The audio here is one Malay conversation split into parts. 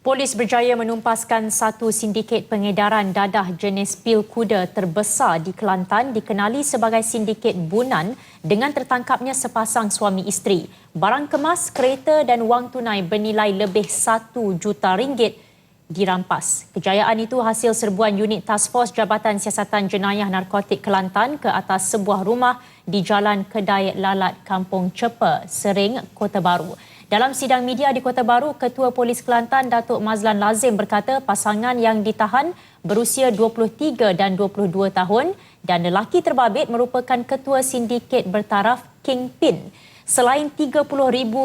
Polis berjaya menumpaskan satu sindiket pengedaran dadah jenis pil kuda terbesar di Kelantan dikenali sebagai sindiket Bunan dengan tertangkapnya sepasang suami isteri. Barang kemas, kereta dan wang tunai bernilai lebih satu juta ringgit dirampas. Kejayaan itu hasil serbuan unit Task Force Jabatan Siasatan Jenayah Narkotik Kelantan ke atas sebuah rumah di Jalan Kedai Lalat Kampung Cepa, Sering, Kota Baru. Dalam sidang media di Kota Baru, Ketua Polis Kelantan Datuk Mazlan Lazim berkata pasangan yang ditahan berusia 23 dan 22 tahun dan lelaki terbabit merupakan ketua sindiket bertaraf Kingpin. Selain 30,000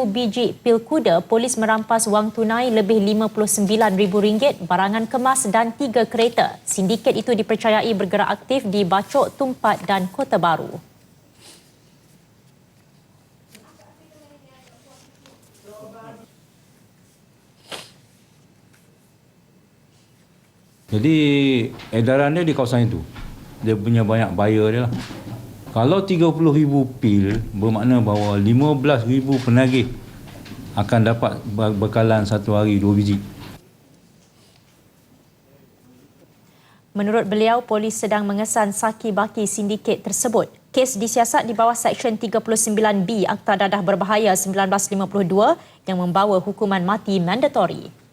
biji pil kuda, polis merampas wang tunai lebih RM59,000, barangan kemas dan tiga kereta. Sindiket itu dipercayai bergerak aktif di Bacok, Tumpat dan Kota Baru. Jadi edaran dia di kawasan itu. Dia punya banyak buyer dia lah. Kalau 30,000 pil bermakna bahawa 15,000 penagih akan dapat bekalan satu hari dua biji. Menurut beliau, polis sedang mengesan saki baki sindiket tersebut. Kes disiasat di bawah Seksyen 39B Akta Dadah Berbahaya 1952 yang membawa hukuman mati mandatori.